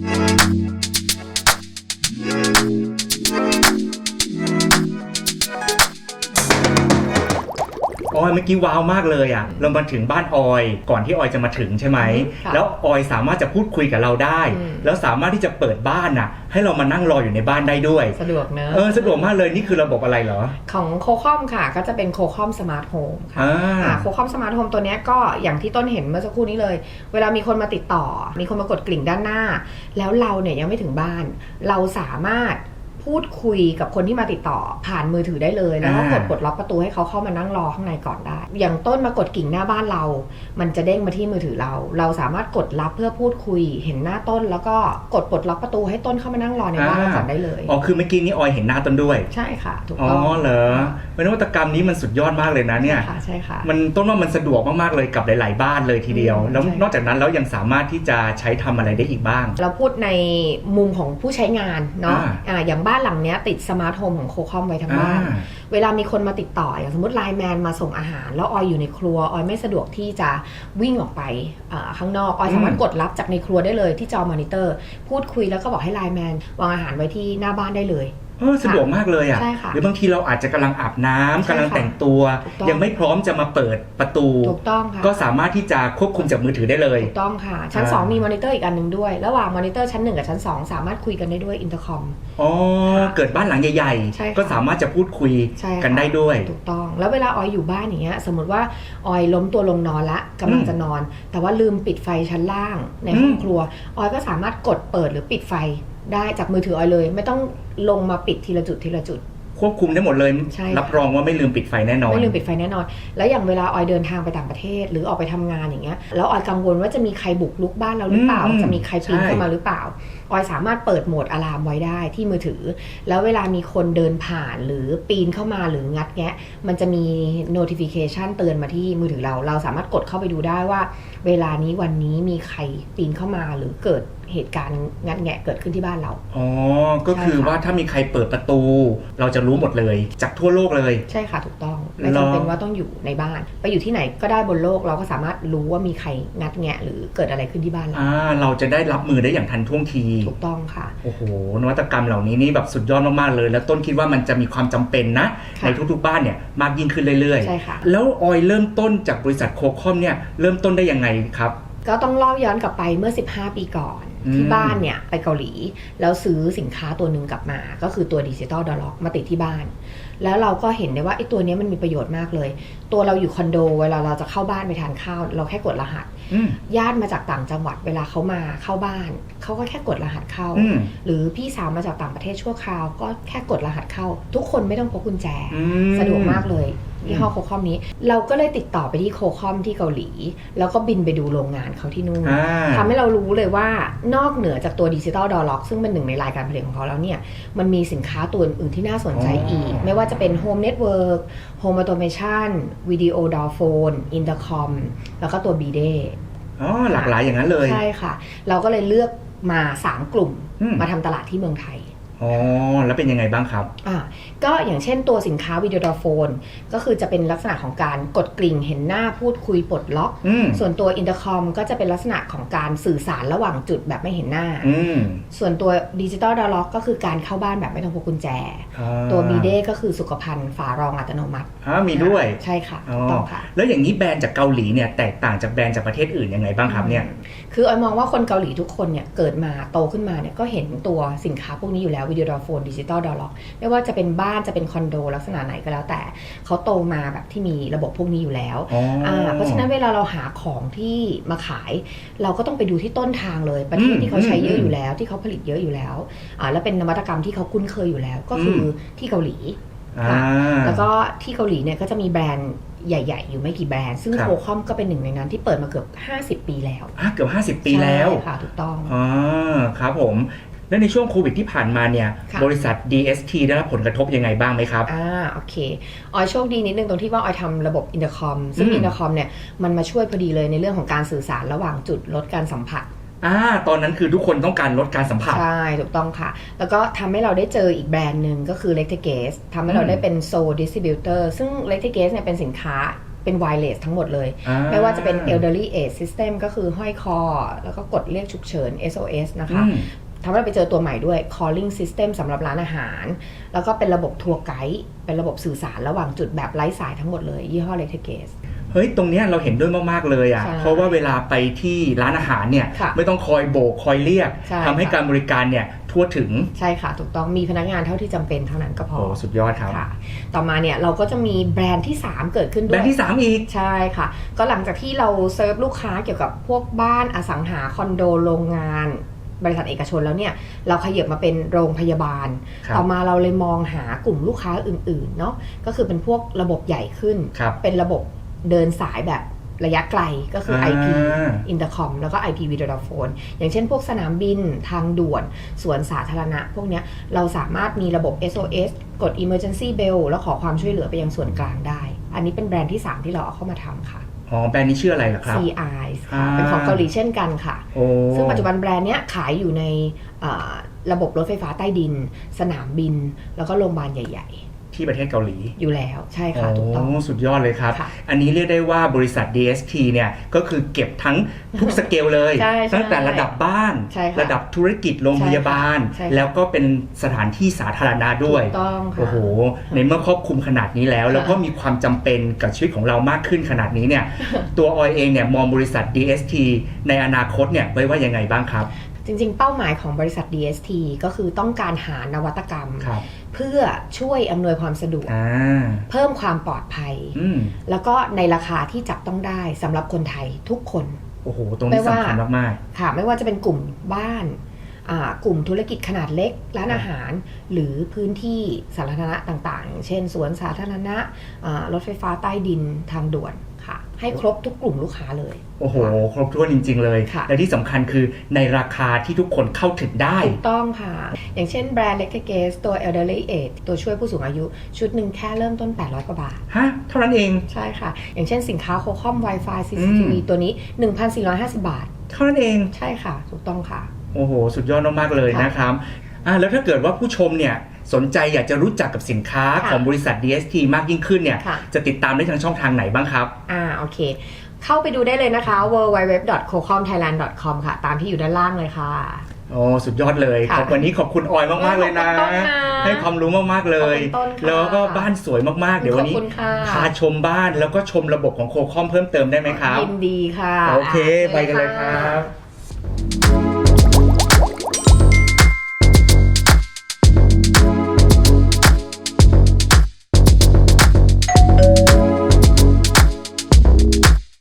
Thank you. ออยเมื่อกี้ว้าวมากเลยอะเรามาถึงบ้านออย ก่อนที่ออยจะมาถึงใช่ไหมค่ะแล้วออยสามารถจะพูดคุยกับเราได้ อืม แล้วสามารถที่จะเปิดบ้านน่ะ ให้เรามานั่งรออยู่ในบ้านได้ด้วย สะดวกเนอะเออสะดวกมากเลยนี่คือระบบอะไรเหรอของโคคอมค่ะ ก็จะเป็นโคคอมสมาร์ทโฮมค่ะอ่าอ่า โคคอมสมาร์ทโฮมตัวเนี้ยก็อย่างที่ต้นเห็นเมื่อสักครู่นี้เลย เวลามีคนมาติดต่อ มีคนมากดกลิ่งด้านหน้า แล้วเราเนี่ยยังไม่ถึงบ้าน เราสามารถ พูดคุยกับคนที่มาติดต่อผ่านมือถือได้เลยแล้วก็กดปลดล็อกประตูให้เขาเข้ามานั่งรอข้างในก่อนได้ อย่างต้นมากดกิ่งหน้าบ้านเรา มันจะเด้งมาที่มือถือเรา เราสามารถกดรับเพื่อพูดคุย เห็นหน้าต้น แล้วก็กดปลดล็อกประตูให้ต้นเข้ามานั่งรอในบ้านเราก่อนได้เลยอ๋อคือเมื่อกี้นี้ออยเห็นหน้าต้นด้วย ใช่ค่ะถูกอ๋อต้องเหรอเป็นนวัตกรรมนี้มันสุดยอดมากเลยนะเนี่ยใช่ค่ะใช่ค่ะมันต้นว่ามันสะดวกมากๆเลยกับหลาย ๆ บ้านเลยทีเดียวอืมแล้วใช่นอกจากนั้นแล้วยังสามารถที่จะใช้ทำอะไรได้อีกบ้าง เราพูดในมุมของผู้ใช้งานเนาะอ่าอ่าอย่างบ้านหลังเนี้ยติดสมาร์ทโฮมของโคคอมไว้ทั้งบ้านอ่าเวลามีคนมาติดต่ออย่างสมมติไลน์แมนมาส่งอาหาร แล้วออยอยู่ในครัวออยไม่สะดวกที่จะวิ่งออกไปอ่าข้างนอกออยสามารถอืมกดรับจากในครัวได้เลยที่จอมอนิเตอร์ พูดคุยแล้วก็บอกให้ไลน์แมนวางอาหารไว้ที่หน้าบ้านได้เลย เออสะดวกมากเลยอะ ใช่ค่ะหรือบางทีเราอาจจะกำลังอาบน้ำใช่กำลังค่ะแต่งตัว ถูกต้อง ยังไม่พร้อมจะมาเปิดประตู ถูกต้องค่ะ ก็สามารถที่จะควบคุมจากมือถือได้เลย ถูกต้องค่ะ ชั้น อ่า 2 มีมอนิเตอร์อีกอันหนึ่งด้วย ระหว่างมอนิเตอร์ชั้น 1 กับชั้น 2 สามารถคุยกันได้ด้วยอินเตอร์คอม อ๋อค่ะเกิดบ้านหลังใหญ่ใช่ค่ะ ๆ ก็สามารถจะพูดคุยใช่ค่ะกันได้ด้วย ถูกต้อง แล้วเวลาออยอยู่บ้านอย่างเงี้ยสมมติว่าออยล้มตัวลงนอนละกำลังอืมจะนอน แต่ว่าลืมปิดไฟชั้นล่างในห้องอืม ครัวออยก็สามารถกดเปิดหรือปิดไฟ ได้จากมือถือออยเลย ไม่ต้องลงมาปิดทีละจุดทีละจุด ควบคุมได้หมดเลย ใช่ค่ะรับรองว่าไม่ลืมปิดไฟแน่นอน ไม่ลืมปิดไฟแน่นอน แล้วอย่างเวลาออยเดินทางไปต่างประเทศ หรือออกไปทำงานอย่างเงี้ยแล้วออยกังวลว่าจะมีใครบุกลุกบ้านเราหรือเปล่า อืมจะมีใครปีนใช่เข้ามาหรือเปล่า ออยสามารถเปิดโหมดอะลามไว้ได้ที่มือถือ แล้วเวลามีคนเดินผ่านหรือปีนเข้ามาหรืองัดแงะ มันจะมี notification เตือนมาที่มือถือเรา เราสามารถกดเข้าไปดูได้ว่า เวลานี้วันนี้มีใครปีนเข้ามาหรือเกิด เหตุการณ์งัดแงะเกิดขึ้นที่บ้านเรา อ๋อ ก็คือใช่ค่ะว่าถ้ามีใครเปิดประตู เราจะรู้หมดเลยจากทั่วโลกเลย ใช่ค่ะถูกต้องไม่เหรอจำเป็นว่าต้องอยู่ในบ้าน ไปอยู่ที่ไหนก็ได้บนโลกเราก็สามารถรู้ว่ามีใครงัดแงะหรือเกิดอะไรขึ้นที่บ้านเราอ่าเราจะได้รับมือได้อย่างทันท่วงที ถูกต้องค่ะ โอ้โห นวัตกรรมเหล่านี้นี่แบบสุดยอดมากๆเลย แล้วต้นคิดว่ามันจะมีความจำเป็นนะค่ะในทุกๆบ้านเนี่ยมากยิ่งขึ้นเรื่อยใช่ค่ะๆแล้วออยเริ่มต้นจากบริษัทโคคอมเนี่ยเริ่มต้นได้ยังไงครับ ก็ต้องเล่าย้อนกลับไปเมื่อ 15 ปีก่อนอืมที่บ้านเนี่ยไปเกาหลี แล้วซื้อสินค้าตัวหนึ่งกลับมา ก็คือตัวดิจิตอลดอลล็อกมาติดที่บ้าน แล้วเราก็เห็นได้ว่าไอ้ตัวเนี้ยมันมีประโยชน์มากเลย ตัวเราอยู่คอนโด เวลาเราจะเข้าบ้านไปทานข้าว เราแค่กดรหัสอืม ญาติมาจากต่างจังหวัดเวลาเขามาเข้าบ้าน เขาก็แค่กดรหัสเข้าอืมหรือพี่สาวมาจากต่างประเทศชั่วคราว ก็แค่กดรหัสเข้า ทุกคนไม่ต้องพกกุญแจอืมสะดวกมากเลยยี่ห้อโคคอมนี้ เราก็เลยติดต่อไปที่โคคอมที่เกาหลี แล้วก็บินไปดูโรงงานเขาที่นู่นอ่าทำให้เรารู้เลยว่านอกเหนือจากตัวดิจิตอลดอลล็อกซึ่งเป็นหนึ่งในรายการผลิตของเขาแล้วเนี่ย มันมีสินค้าตัวอื่นๆที่น่าสนใจอ๋ออีอีก ไม่ว่าจะเป็น Home Network Home Automation Video d o o r Phone Intercom แล้วก็ตัว b d อ๋อหลากหลายอย่างนั้นเลย ใช่ค่ะ เราก็เลยเลือกมา 3 กลุ่มอืม มาทำตลาดที่เมืองไทย อ๋อ แล้วเป็นยังไงบ้างครับ อ่าก็อย่างเช่นตัวสินค้าวิดีโอดอโฟน ก็คือจะเป็นลักษณะของการกดกริ่งเห็นหน้าพูดคุยปลดล็อก อืมส่วนตัวอินเตอร์คอมก็จะเป็นลักษณะของการสื่อสารระหว่างจุดแบบไม่เห็นหน้า อืมส่วนตัวดิจิตอลดอล็อกก็คือการเข้าบ้านแบบไม่ต้องพกกุญแจ อ่าตัวบีเดก็คือสุขภัณฑ์ฝารองอัตโนมัติอ่ามีด้วย ใช่ค่ะอ๋ถูอกต้องค่ะ แล้วอย่างนี้แบรนด์จากเกาหลีเนี่ยแตกต่างจากแบรนด์จากประเทศอื่นยังไงบ้างครับเนี่ย คือออยมองว่าคนเกาหลีทุกคนเนี่ยเกิดมาโตขึ้นมาเนี่ยก็เห็นตัวสินค้าพวกนี้อยู่แล้ววิดีโอดอโฟนดิจิตอลดอล็อกไม่ว่าจะเป็นบ้านจะเป็นคอนโดลักษณะไหนก็แล้วแต่เขาโตมาแบบที่มีระบบพวกนี้อยู่แล้วอ๋ออ่าเพราะฉะนั้นเวลาเราหาของที่มาขาย เราก็ต้องไปดูที่ต้นทางเลยประเทศอืมที่เขาใช้เยอะอืมอยู่แล้ว ที่เขาผลิตเยอะอยู่แล้วอ่าแล้วเป็นนวัตกรรมที่เขาคุ้นเคยอยู่แล้ว ก็คืออที่เกาหลีอ่าแล้วก็ที่เกาหลีเนี่ยก็จะมีแบรนด์ใหญ่ ๆ อยู่ไม่กี่แบรนด์ ซึ่งครับโคคอมก็เป็นหนึ่งในนั้นที่เปิดมาเกือบ 50 ปีแล้วอะเกือบ 50 ปีแล้วใช่ค่ะถูกต้องอ่าครับผม แล้วในช่วงโควิดที่ผ่านมาเนี่ย ค่ะ บริษัท DST ได้รับผลกระทบยังไงบ้างไหมครับ อ่าโอเคออยโชคดีนิดนึงตรงที่ว่าออยทำระบบอินเตอร์คอมซึ่งอืม อินเตอร์คอมเนี่ยมันมาช่วยพอดีเลยในเรื่องของการสื่อสารระหว่างจุดลดการสัมผัส อ่าตอนนั้นคือทุกคนต้องการลดการสัมผัส ใช่ ถูกต้องค่ะ แล้วก็ทำให้เราได้เจออีกแบรนด์หนึ่งก็คือ l e c t e g a z e ทำให้เราได้เป็นโซ distributor ซึ่ง l e c t e g a z e เนี่ยเป็นสินค้าเป็น wireless ทั้งหมดเลย อ่ไม่ว่าจะเป็น elderly aid system ก็คือห้อยคอ แล้วก็กดเรียกฉุกเฉิน SOS นะคะ อืม ทำให้เราไปเจอตัวใหม่ด้วย calling system สำหรับร้านอาหาร แล้วก็เป็นระบบทัวร์ไกด์เป็นระบบสื่อสารระหว่างจุดแบบไร้สายทั้งหมดเลย ยี่ห้อ l e t g a z e เฮ้ย ตรงเนี้ยเราเห็นด้วยมาก ๆ เลยอะ ใช่เพราะว่าเวลาไปที่ร้านอาหารเนี่ย ค่ะไม่ต้องคอยโบกคอยเรียกใช่ทำให้ค่ะ การบริการเนี่ยทั่วถึง ใช่ค่ะ ถูกต้องมีพนักงานเท่าที่จำเป็นเท่านั้นก็พอโอ้สุดยอดครับ ค่ะ ต่อมาเนี่ยเราก็จะมีแบรนด์ที่ 3 เกิดขึ้นแบด้รวนยด์ที่ 3 อีก ใช่ค่ะ ก็หลังจากที่เราเซิร์ฟลูกค้าเกี่ยวกับพวกบ้านอสังหาคอนโดโรงงาน บริษัทเอกชนแล้วเนี่ยเราขยับมาเป็นโรงพยาบาลครับต่อมาเราเลยมองหากลุ่มลูกค้าอื่นๆเนาะก็คือเป็นพวกระบบใหญ่ขึ้นครับเป็นระบบเดินสายแบบระยะไกลก็คืออ่า IP Intercom แล้วก็ IP Video Phone อย่างเช่นพวกสนามบินทางด่วนสวนสาธารณะ พวกเนี้ยเราสามารถมีระบบ SOS กด Emergency Bell แล้วขอความช่วยเหลือไปยังส่วนกลางได้ อันนี้เป็นแบรนด์ที่ 3 ที่เราเอาเข้ามาทำค่ะ อ๋อแบรนด์นี้ชื่ออะไรล่ะครับ CI ค่ะอ่าเป็นของเกาหลีเช่นกันค่ะโอ้ซึ่งปัจจุบันแบรนด์เนี้ยขายอยู่ในอ่าระบบรถไฟฟ้าใต้ดิน สนามบิน แล้วก็โรงพยาบาลใหญ่ ที่ประเทศเกาหลีๆอยู่แล้วใช่ค่ะถูกต้องโอ้สุดยอดเลยครับค่ะอันนี้เรียกได้ว่าบริษัท DST เนี่ยก็คือเก็บทั้งทุกสเกลเลยใช่ใช่ตั้งแต่ระดับบ้านใช่ค่ะระดับธุรกิจโรงพยาบาลใช่ค่ะแล้วก็เป็นสถานที่สาธารณะด้วยถูกต้องค่ะโอ้โห ในเมื่อครอบคลุมขนาดนี้แล้วค่ะแล้วก็มีความจำเป็นกับชีวิตของเรามากขึ้นขนาดนี้เนี่ยตัวออยเองเนี่ยมองบริษัท DST ในอนาคตเนี่ยไว้ว่ายังไงบ้างครับ จริงๆ เป้าหมายของบริษัท DST ก็คือต้องการหานวัตกรรมครับเพื่อช่วยอำนวยความสะดวกอ่าเพิ่มความปลอดภัยอืมแล้วก็ในราคาที่จับต้องได้สำหรับคนไทยทุกคน โอ้โห ตรงไม่นี้ว่าสำคัญมากค่ะ ไม่ว่าจะเป็นกลุ่มบ้านอ่ากลุ่มธุรกิจขนาดเล็ก ร้านอาหาร หรือพื้นที่สาธารณะต่างๆอย่างเช่น สวนสาธารณะอ่ารถไฟฟ้าใต้ดินทางด่วน ค่ะ ให้ครบทุกกลุ่มลูกค้าเลยๆโอ้โห ครบถ้วนจริง ๆ เลย ค่ะ และที่สำคัญคือในราคาที่ทุกคนเข้าถึงได้ ถูกต้องค่ะ อย่างเช่นแบรนด์เล็กเกสตัว Elderly Aid ตัวช่วยผู้สูงอายุ ชุดหนึ่งแค่เริ่มต้น 800 กว่าบาท ฮะ เท่านั้นเอง ใช่ค่ะ อย่างเช่นสินค้าโคคอม Wi-Fi CCTV อืม ตัวนี้ 1,450 บาท เท่านั้นเอง ใช่ค่ะ ถูกต้องค่ะ โอ้โห สุดยอดมากๆเลยค่ะนะครับอ่าแล้วถ้าเกิดว่าผู้ชมเนี่ย สนใจอยากจะรู้จักกับสินค้าค่ะของบริษัท DST มากยิ่งขึ้นเนี่ยค่ะ จะติดตามได้ทางช่องทางไหนบ้างครับ อ่าโอเค เข้าไปดูได้เลยนะคะ www.cocomthailand.com ค่ะ ตามที่อยู่ด้านล่างเลยค่ะ โอ้สุดยอดเลยค่ะขอบวันนี้ขอบคุณออยมากๆเลยนะ ขอบคุณต้นนะให้ความรู้มากๆเลย ขอบคุณต้นค่ะ แล้วก็บ้านสวยมากๆ เดี๋ยววันนี้ขอบคุณค่ะพาชมบ้านแล้วก็ชมระบบของโคคอมเพิ่มเติมได้ไหมครับ ยินดีค่ะโอเคอะไปกันเลยคชิญรับค่ะ